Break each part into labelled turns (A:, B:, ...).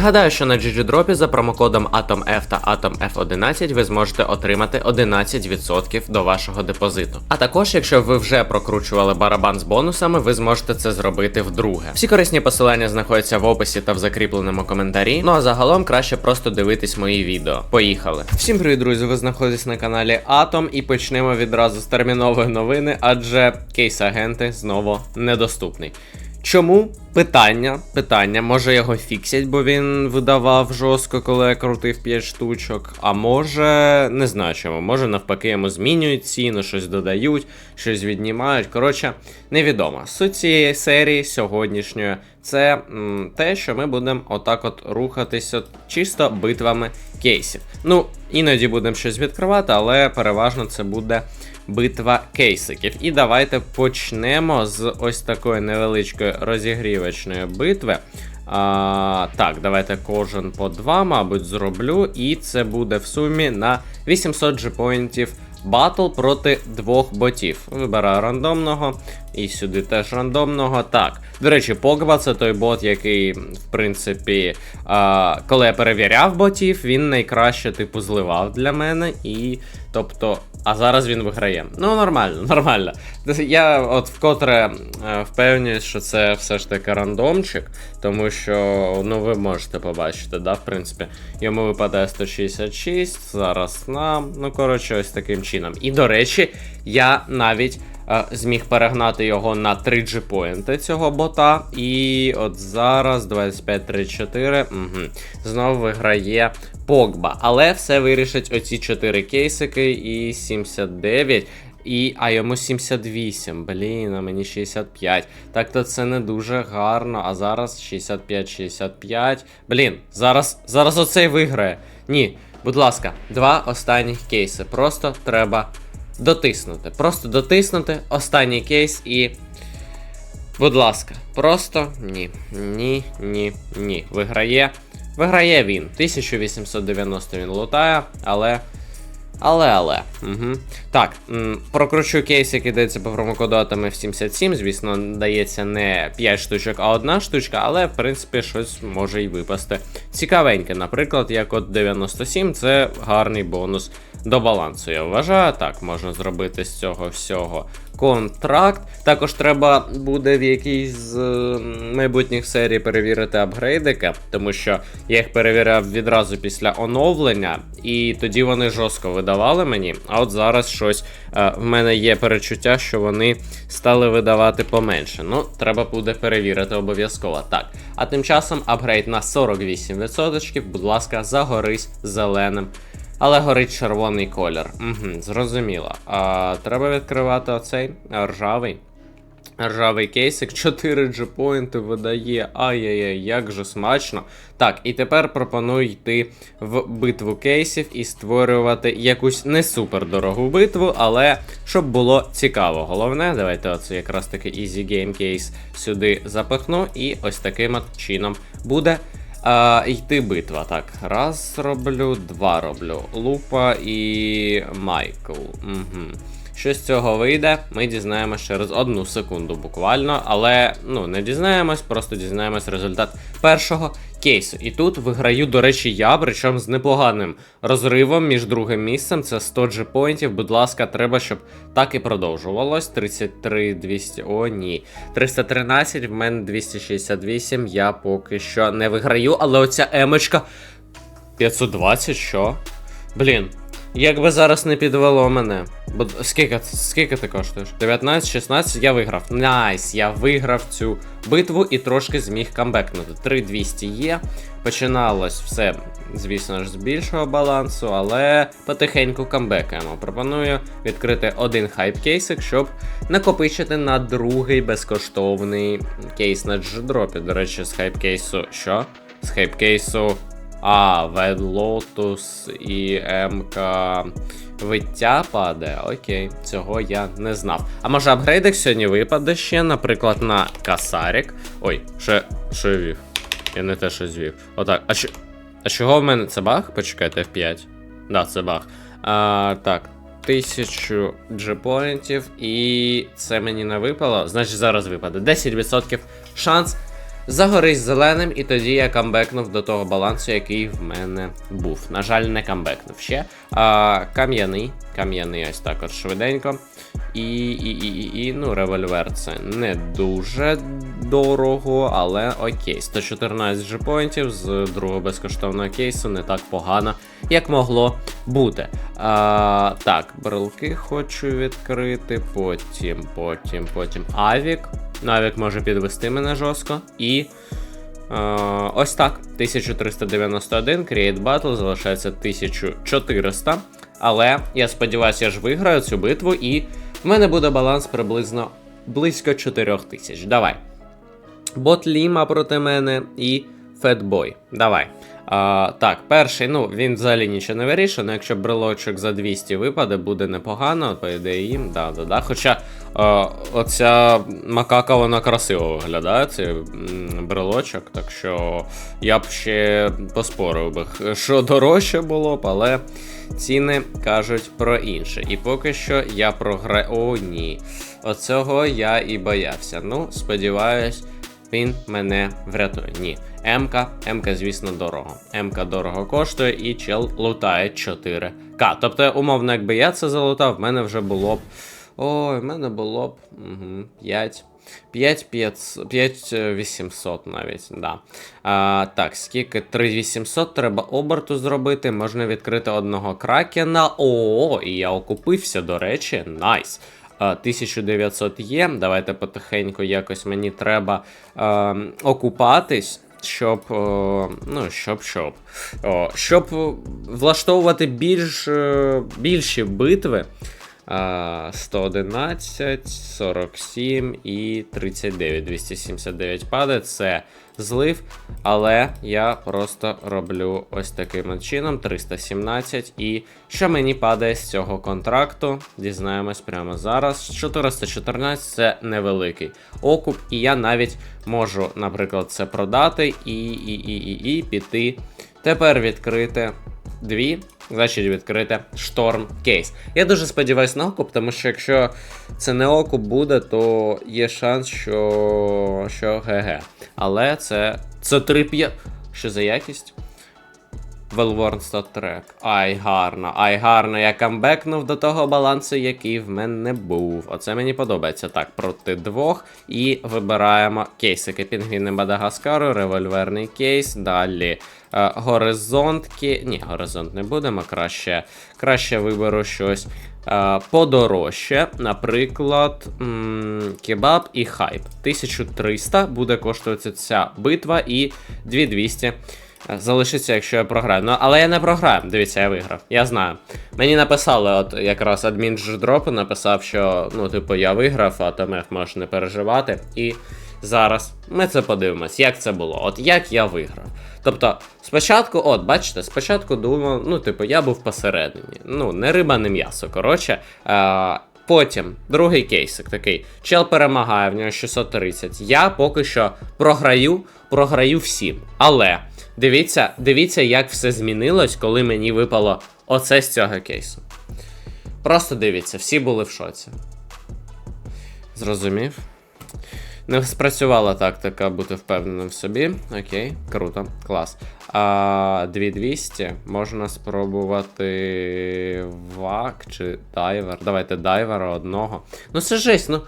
A: Нагадаю, що на GGDrop за промокодом AtomF та AtomF11 ви зможете отримати 11% до вашого депозиту. А також, якщо ви вже прокручували барабан з бонусами, ви зможете це зробити вдруге. Всі корисні посилання знаходяться в описі та в закріпленому коментарі. Ну а загалом краще просто дивитись мої відео. Поїхали! Всім привіт, друзі! Ви знаходитесь на каналі Atom і почнемо відразу з термінової новини, адже кейс-агенти знову недоступний. Чому? Питання, питання, може його фіксять, бо він видавав жорстко, коли я крутив 5 штучок. А може, не знаю чому, може навпаки йому змінюють ціну, щось додають, щось віднімають. Коротше, невідомо. Суть цієї серії сьогоднішньої це м, те, що ми будемо отак от рухатися чисто битвами кейсів. Ну, іноді будемо щось відкривати, але переважно це буде битва кейсиків. І давайте почнемо з ось такої невеличкої розігрівочної битви. А, Так, давайте кожен по два, мабуть, зроблю. І це буде в сумі на 800 джепоінтів батл проти двох ботів. Вибираю рандомного. І сюди теж рандомного. Так. До речі, Погба це той бот, який, в принципі, а, коли я перевіряв ботів, він найкраще, типу, зливав для мене. І. Тобто, а зараз він виграє. Ну, нормально, нормально. Я от вкотре е, впевнююсь, що це все ж таки рандомчик, тому що, ну, ви можете побачити, да, в принципі, йому випадає 166, зараз нам. Ну, коротше, ось таким чином. І, до речі, я навіть. Е, Зміг перегнати його на 3 g поінти цього бота. І от зараз 25-34. Угу. Знову виграє Погба. Але все вирішить оці 4 кейсики і 79. І, а йому 78. Блін, а мені 65. Так то це не дуже гарно. А зараз 65-65. Блін, зараз, зараз оцей виграє. Ні, будь ласка, два останніх кейси. Просто треба дотиснути. Просто дотиснути останній кейс і. Будь ласка, просто ні. Ні, ні, ні. Виграє. Виграє він. 1890 він лутає, але. Але, але. Угу. Так, прокручу кейс, який дається по промокоду ATMF 77. Звісно, дається не 5 штучок, а одна штучка, але в принципі щось може й випасти. Цікавеньке, наприклад, як от 97, це гарний бонус до балансу. Я вважаю, так, можна зробити з цього всього контракт. Також треба буде в якійсь з майбутніх серій перевірити апгрейдики, тому що я їх перевіряв відразу після оновлення, і тоді вони жорстко видавали мені. А от зараз щось е, в мене є перечуття, що вони стали видавати поменше. Ну, треба буде перевірити обов'язково. Так. А тим часом апгрейд на 48%, будь ласка, загорись зеленим. Але горить червоний колір. Угу, зрозуміло. А, треба відкривати оцей ржавий. Ржавий кейсик, 4 джепоінти видає. Ай-яй-яй, як же смачно. Так, і тепер пропоную йти в битву кейсів і створювати якусь не супер дорогу битву, але щоб було цікаво. Головне, давайте оце якраз таки Easy Game Case сюди запихну, і ось таким от чином буде. А, йти битва. Так, раз роблю, два роблю. Лупа і Майкл. Угу. Що з цього вийде, ми дізнаємось через одну секунду буквально, але ну не дізнаємось, просто дізнаємось результат першого кейсу. І тут виграю, до речі, я, причому з непоганим розривом між другим місцем. Це 100 джепоінтів. Будь ласка, треба, щоб так і продовжувалось. 33 200. О, ні. 313, в мене 268. Я поки що не виграю, але оця емочка. 520, що? Блін. Якби зараз не підвело мене. Бо скільки, скільки ти коштуєш? 19, 16, я виграв. Найс, я виграв цю битву і трошки зміг камбекнути. 3200 є. Починалось все, звісно ж, з більшого балансу, але потихеньку камбекаємо. Пропоную відкрити один хайп-кейсик, щоб накопичити на другий безкоштовний кейс на джедропі. До речі, з хайп-кейсу. Що? З хайп-кейсу. А, Вед Лотус і МК виття падає. Окей, цього я не знав. А може апгрейдик сьогодні випаде ще, наприклад, на Касарік. Ой, що, що я вів? Я не те, що звів. Отак. А, а чого в мене це баг? Почекайте, F5. Да, це баг. А, Так. Тисячу джепоінтів, і це мені не випало. Значить, зараз випаде. 10% шанс загорись зеленим, і тоді я камбекнув до того балансу, який в мене був. На жаль, не камбекнув ще. А, кам'яний. Кам'яний ось так от швиденько. І, і, і, і, і, ну, револьвер це не дуже дорого, але окей. 114 джепоінтів з другого безкоштовного кейсу не так погано, як могло бути. А, так, брелки хочу відкрити, потім, потім, потім Авік. Ну, Авік може підвести мене жорстко. І. Е, ось так. 1391, Create Battle, залишається 1400. Але я сподіваюся, я ж виграю цю битву, і в мене буде баланс приблизно близько 4000. Давай. Бот Ліма проти мене і Фетбой. Давай. А, так, перший, ну, він взагалі нічого не вирішує, але якщо брелочок за 200 випаде, буде непогано, по ідеї да, да, да. Хоча а, оця макака, вона красиво виглядає, цей брелочок, так що я б ще поспорив би, що дорожче було б, але ціни кажуть про інше. І поки що я програю. О, ні. Оцього я і боявся. Ну, сподіваюсь, він мене врятує. Ні. МК, МК, звісно, дорого. МК дорого коштує і чел лутає 4К. Тобто, умовно, якби я це залутав, в мене вже було б. Ой, в мене було б угу, 5. 5 5800 навіть, да. А, так, скільки 3800 треба оберту зробити. Можна відкрити одного кракена. О, і я окупився, до речі, найс. А, 1900 є. Давайте потихеньку якось мені треба е, окупатись. Щоб, ну, щоб, щоб, щоб влаштовувати більш, е, більші битви. А, 111, 47 і 39. 279 падає. Це злив. Але я просто роблю ось таким чином: 317. І що мені падає з цього контракту? Дізнаємось прямо зараз. 414 це невеликий окуп, і я навіть можу, наприклад, це продати і, і, і, і, і піти. Тепер відкрити дві. Значить, відкрити шторм кейс. Я дуже сподіваюся на окуп, тому що якщо це не окуп буде, то є шанс, що. що ГГ. Але це. Це 3 Що за якість? Велворн статрек. Ай, гарно, ай, гарно. Я камбекнув до того балансу, який в мене був. Оце мені подобається. Так, проти двох. І вибираємо кейсики. Пінгвіни Мадагаскару, револьверний кейс. Далі. Е, горизонтки. Ні, горизонт не будемо. Краще, краще виберу щось. е, Подорожче, наприклад, кебаб і хайп. 1300 буде коштувати ця битва і 2200 залишиться, якщо я програю. Ну, але я не програю. Дивіться, я виграв. Я знаю. Мені написали, от якраз адмін дропу написав, що ну, типу, я виграв, а ТМФ можеш не переживати. І зараз ми це подивимось, як це було. От як я виграв. Тобто, спочатку, от, бачите, спочатку думав, ну, типу, я був посередині. Ну, не риба, не м'ясо. Коротше. А, Потім, другий кейсик такий. Чел перемагає, в нього 630. Я поки що програю, програю всім. Але дивіться, дивіться, як все змінилось, коли мені випало оце з цього кейсу. Просто дивіться, всі були в шоці. Зрозумів? Не спрацювала тактика бути впевненим в собі. Окей, круто, клас. А 2200 можна спробувати вак чи дайвер. Давайте дайвера одного. Ну це жесть, ну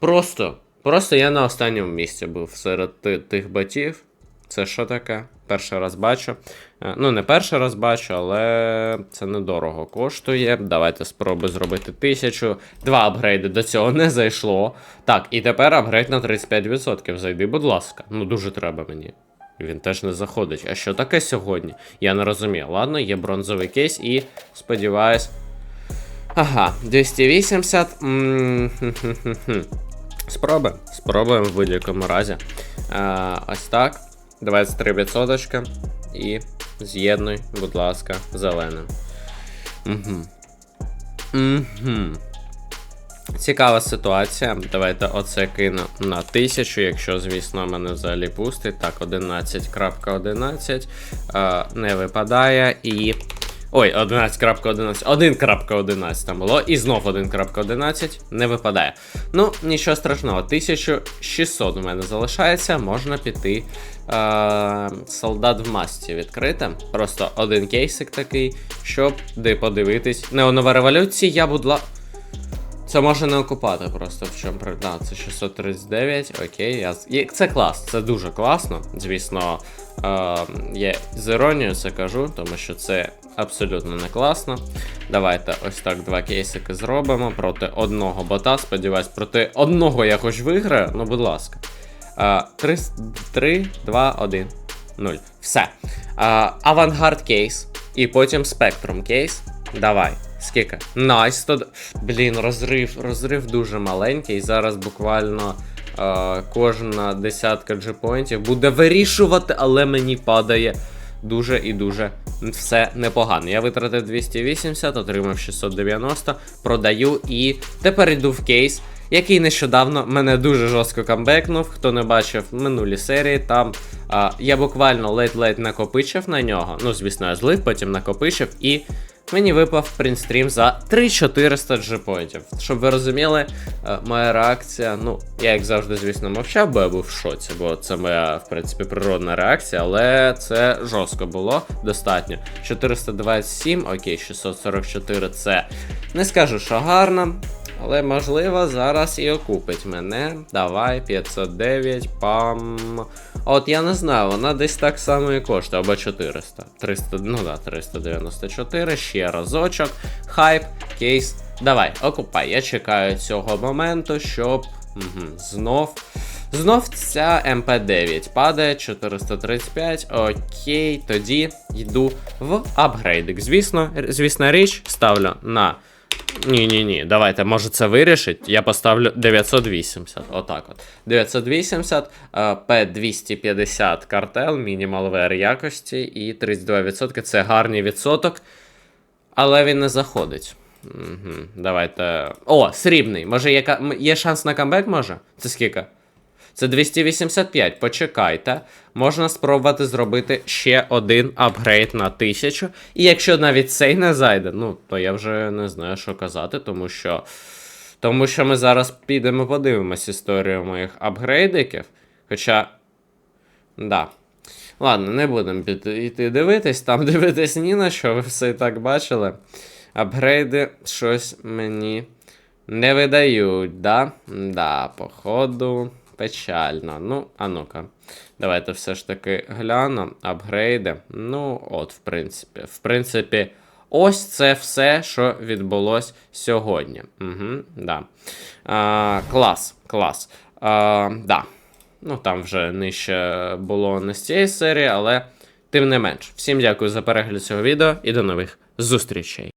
A: просто. Просто я на останньому місці був серед тих батів. Це що таке? Перший раз бачу. Е, Ну, не перший раз бачу, але це недорого коштує. Давайте спробую зробити тисячу. Два апгрейди до цього не зайшло. Так, і тепер апгрейд на 35%. Зайди, будь ласка. Ну, дуже треба мені. Він теж не заходить. А що таке сьогодні? Я не розумію. Ладно, є бронзовий кейс і сподіваюсь. Ага, 280. М, хм-хм-хм-хм. Спробуємо. Спробуємо в будь-якому разі. А, ось так. 23% і з'єднуй, будь ласка, зеленим. Угу. Угу. Цікава ситуація. Давайте оце кину на 1000, якщо, звісно, мене взагалі пустить. Так, 11.11 е, не випадає. І Ой, 11.11, 1.11 там було, і знов 1.11 не випадає. Ну, нічого страшного, 1600 у мене залишається, можна піти. Е, солдат в масті відкрити. Просто один кейсик такий, щоб де подивитись. Неонова революція, будла. Це може не окупати просто в чому Да, це 639, окей. Я... Це клас, це дуже класно. Звісно, е, я з іронією це кажу, тому що це абсолютно не класно. Давайте ось так два кейсики зробимо проти одного бота. Сподіваюсь, проти одного я хоч виграю. Ну, будь ласка. 3, 3 2, 1, 0. Все. Е, Авангард кейс. І потім спектрум кейс. Давай. Скільки? Найс. 100... Блін, розрив, розрив дуже маленький. Зараз буквально е, кожна десятка джепоінтів буде вирішувати, але мені падає дуже і дуже все непогано. Я витратив 280, отримав 690, продаю і тепер йду в кейс. Який нещодавно мене дуже жорстко камбекнув. Хто не бачив минулі серії, там а, я буквально ледь-ледь накопичив на нього. Ну, звісно, я злив, потім накопичив, і мені випав принстрім за 3400 джепоінтів. Щоб ви розуміли, е, моя реакція, ну, я як завжди, звісно, мовчав, бо я був в шоці, бо це моя, в принципі, природна реакція, але це жорстко було достатньо. 427, окей, 644 це не скажу, що гарно. Але можливо зараз і окупить мене. Давай, 509, пам. От я не знаю, вона десь так само і коштує, або 400. 300, ну да, 394, ще разочок. Хайп, кейс. Давай, окупай. Я чекаю цього моменту, щоб угу, знов. Знов ця МП9 падає 435. Окей, тоді йду в апгрейдик. Звісно, звісна річ, ставлю на ні, ні, ні, давайте, може це вирішить. Я поставлю 980. Отак от. 980, е, P250 картел, мінімал якості і 32% це гарний відсоток. Але він не заходить. Угу, давайте. О, срібний. Може, є, є шанс на камбек, може? Це скільки? Це 285, почекайте. Можна спробувати зробити ще один апгрейд на 1000. І якщо навіть цей не зайде, ну, то я вже не знаю, що казати, тому що. Тому що ми зараз підемо подивимось історію моїх апгрейдиків. Хоча. Да. Ладно, не будемо йти дивитись, там дивитись ні на що, ви все і так бачили. Апгрейди щось мені не видають, да? Да, походу, печально. Ну, а ну-ка. Давайте все ж таки гляну. Апгрейди. Ну, от, в принципі. В принципі, ось це все, що відбулось сьогодні. Угу, да. а, клас, клас. А, да. Ну, там вже нижче було не з цієї серії, але тим не менш. Всім дякую за перегляд цього відео і до нових зустрічей.